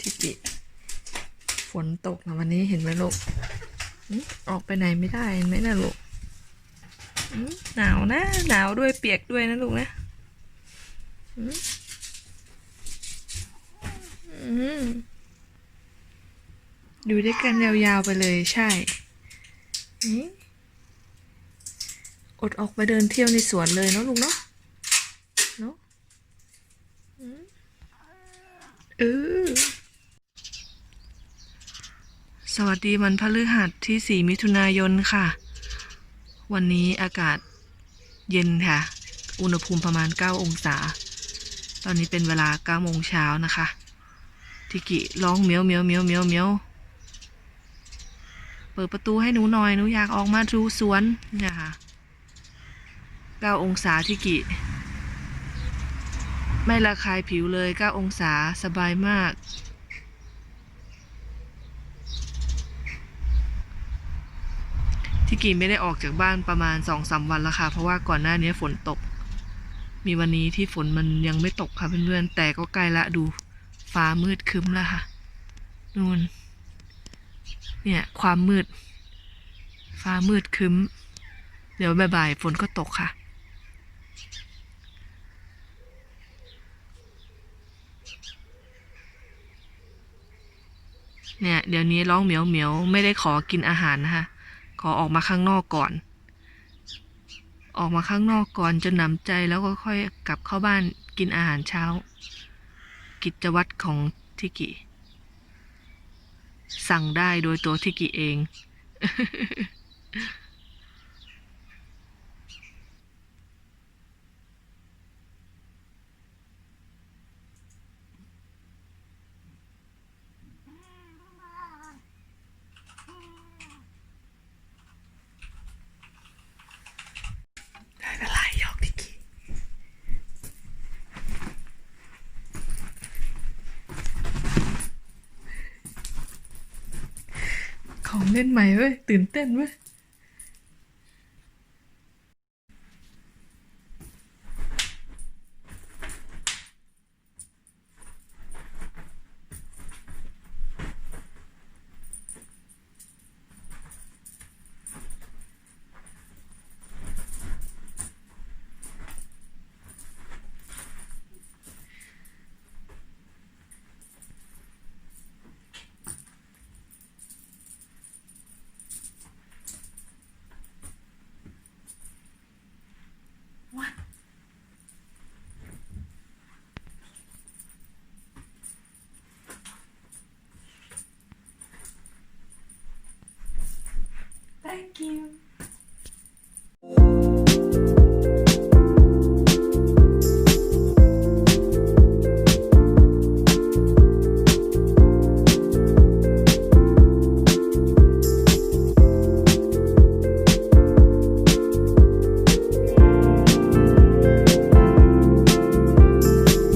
ทิกิฝนตกนะวันนี้เห็นไหมลูก ออกไปไหนไม่ได้ไหมนะลูกหนาวนะ หนาวด้วยเปียกด้วยนะลูกนะอืม อยู่ด้วยกันยาวๆไปเลยใช่อดออกไปเดินเที่ยวในสวนเลยเนาะลูกเนาะเนาะเออสวัสดีวันพฤหัสที่ 4 มิถุนายนค่ะ วันนี้อากาศเย็นค่ะ อุณหภูมิประมาณ 9 องศา ตอนนี้เป็นเวลา9โมงเช้านะคะ ทิกิร้องเมียวเมียวเมียวเมียวเมียว เปิดประตูให้หนูหน่อย หนูอยากออกมาดูสวนเนี่ยค่ะ9องศาทิกิไม่ระคายผิวเลย9องศาสบายมาก ที่กีไม่ได้ออกจากบ้านประมาณสองสามวันแล้วค่ะ เพราะว่าก่อนหน้านี้ฝนตก มีวันนี้ที่ฝนมันยังไม่ตกค่ะเพื่อนๆแต่ก็ใกล้ละดูฟ้ามืดคึ้มแล้วค่ะ นู่น เนี่ยความมืด ฟ้ามืดคึ้ม เดี๋ยวบ่ายๆฝนก็ตกค่ะ เนี่ย เดี๋ยวนี้ร้องเหมียวเหมียวไม่ได้ขอกินอาหารนะคะขอออกมาข้างนอกก่อน ออกมาข้างนอกก่อนจนหนำใจแล้วก็ค่อยกลับเข้าบ้านกินอาหารเช้า กิจวัตรของทิกิ สั่งได้โดยตัวทิกิเอง ได้เวลาหยอกทิกิ ของเล่นใหม่เว้ยตื่นเต้นเว้ย Thank you.